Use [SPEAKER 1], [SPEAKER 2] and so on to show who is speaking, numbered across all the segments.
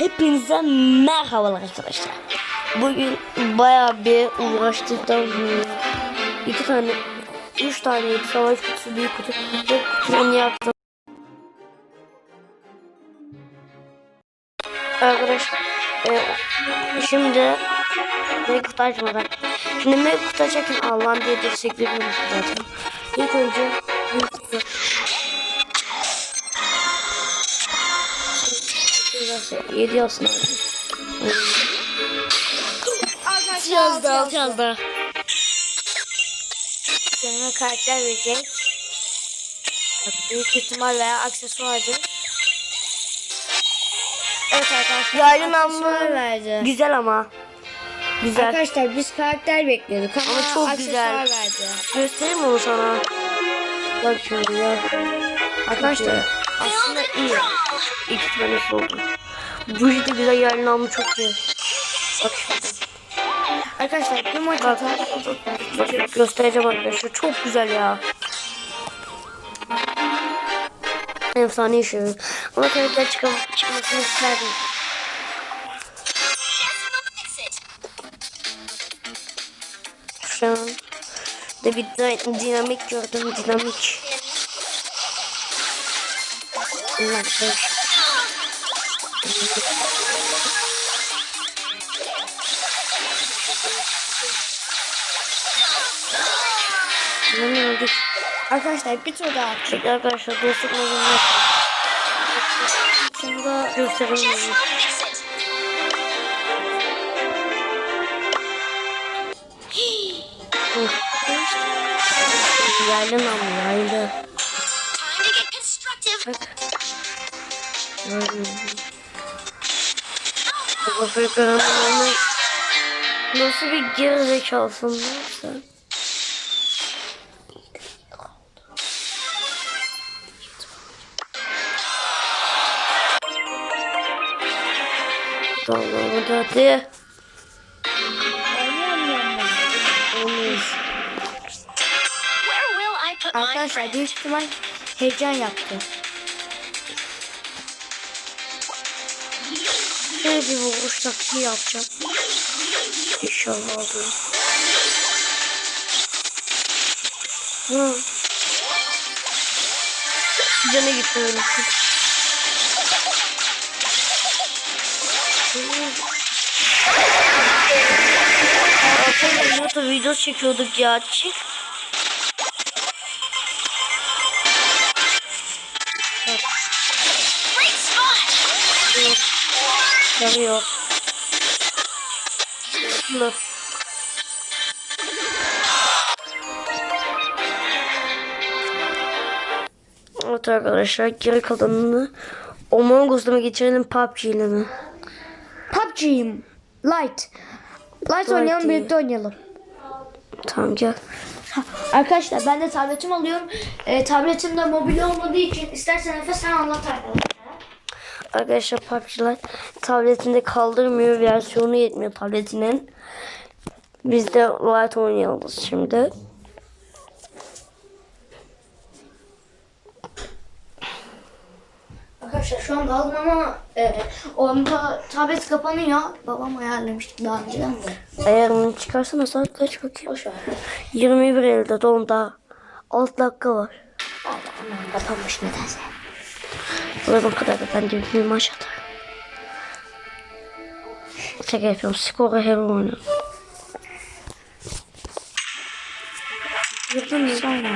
[SPEAKER 1] Hepinize merhabalar arkadaşlar. Bugün baya bir uğraştıktan sonra iki tane, üç tane savaş kutusu, büyük kutu ve kutudan yaptım. Arkadaşlar e, şimdi mevcut açmadan. Şimdi mevcut açarken Allah'ın diye destekliyorum zaten. İlk önce mevcut 7 yazsın abi. Yazdı 6 yazdı.
[SPEAKER 2] Kendime karakter verecek. Büyük ihtimal veya aksesuardır. Evet arkadaşlar. Yaylın
[SPEAKER 1] amma
[SPEAKER 2] verdi.
[SPEAKER 1] Güzel ama. Güzel.
[SPEAKER 2] Arkadaşlar biz karakter bekliyorduk ama,
[SPEAKER 1] ama çok güzel.
[SPEAKER 2] verdi.
[SPEAKER 1] Göstereyim mi onu sana? Bak şöyle. Arkadaşlar aslında iyi. İki tanesi oldu. Bu işte güzel yaylı namlu çok iyi. Bak.
[SPEAKER 2] Arkadaşlar bir maç
[SPEAKER 1] Bak,
[SPEAKER 2] atar.
[SPEAKER 1] bak göstereceğim arkadaşlar. Çok güzel ya. Efsane işi. Ama karakter çıkam çıkmasını isterdim. Şu an da bir dinamik gördüm. Dinamik. Allah oldu?
[SPEAKER 2] Arkadaşlar bir tur daha atacak.
[SPEAKER 1] Arkadaşlar dostluk modunu
[SPEAKER 2] Şimdi de
[SPEAKER 1] gösterelim. Yaylı nam yaylı. Bak. Yaylı. Afrika'nın onu nasıl bir gerizekalısın sen? Tamam hadi hadi.
[SPEAKER 2] Arkadaşlar büyük ihtimal heyecan yaptı.
[SPEAKER 1] Şöyle bir vuruş taktiği yapacağım. İnşallah olur. Hı. Canı gitti öyle. Arkadaşlar YouTube videosu çekiyorduk ya. Çık. Yarıyor. Mı? Evet arkadaşlar geri kalanını Among Us'ta mı geçirelim PUBG ile mi?
[SPEAKER 2] PUBG'yim. Light. Light oynayalım
[SPEAKER 1] iyi.
[SPEAKER 2] birlikte oynayalım.
[SPEAKER 1] Tamam gel.
[SPEAKER 2] Arkadaşlar ben de tabletimi alıyorum. E, tabletim de mobil olmadığı için istersen Efe sen anlat arkadaşlar.
[SPEAKER 1] Arkadaşlar PUBG'ler tabletinde kaldırmıyor versiyonu yetmiyor tabletinin. Biz de Light oynayalım şimdi.
[SPEAKER 2] Arkadaşlar şu anda aldım ama e, onda tablet kapanıyor. Babam ayarlamıştı daha önceden de.
[SPEAKER 1] Ayarını çıkarsana saat kaç bakayım.
[SPEAKER 2] Boş ver.
[SPEAKER 1] 21 elde don daha 6 dakika var.
[SPEAKER 2] Aman kapanmış nedense.
[SPEAKER 1] Buradan kadar da ben de bir maç atarım. Tek yapıyorum. Skora her oynuyorum.
[SPEAKER 2] Yıldın mı? Sonra.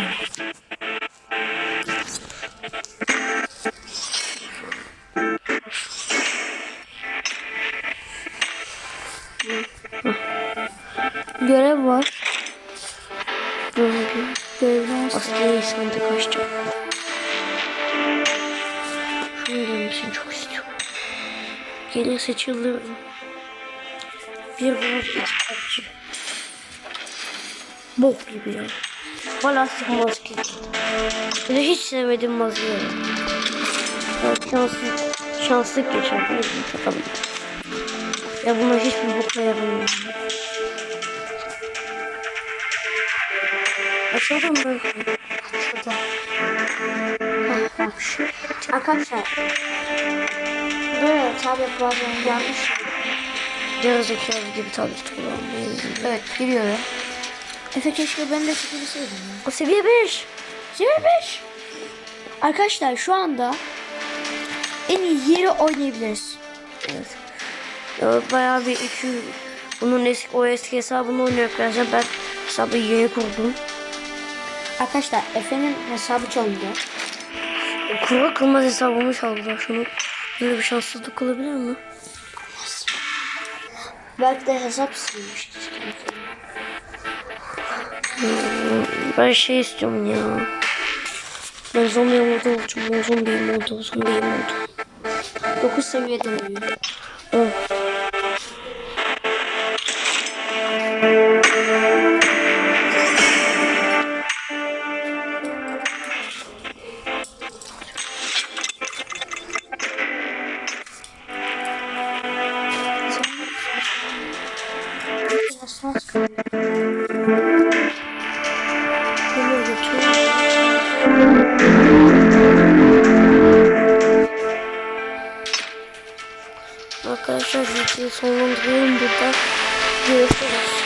[SPEAKER 2] Görev var. Görevden sonra.
[SPEAKER 1] Aslında sandık açacağım. Gelirse çıldırırım. Bir bronz iki kapçı. Bok gibi ya. Balastik maske. De hiç sevmediğim maske. Evet, şanslı, şanslık geçer. Takalım. Ya buna hiçbir bokla yaramıyor. Açalım mı?
[SPEAKER 2] Şurada. Bak. Arkadaşlar Evet tablet bazen yanlış.
[SPEAKER 1] Gerizekalı gibi tablet kullanmayı.
[SPEAKER 2] Evet giriyorum. Efe keşke ben de çekebilseydim ya.
[SPEAKER 1] O seviye 5.
[SPEAKER 2] Seviye 5. Arkadaşlar şu anda en iyi yeri oynayabiliriz.
[SPEAKER 1] Evet. Ya bayağı bir iki bunun eski o eski hesabını oynuyor arkadaşlar. Ben hesabı yeni kurdum.
[SPEAKER 2] Arkadaşlar Efe'nin hesabı çalındı.
[SPEAKER 1] Kurva kılmaz hesabımı çaldılar şunu. Böyle bir şanssızlık olabilir mi? Olmaz.
[SPEAKER 2] Belki de hesap silmiştir.
[SPEAKER 1] Ben şey istiyorum ya. Ben zombi modu olacağım. Ben zombi modu, zombi modu.
[SPEAKER 2] 9
[SPEAKER 1] seviyeden oynuyorum. 10. Arkadaşlar videoyu sonlandırıyorum burada. Görüşürüz.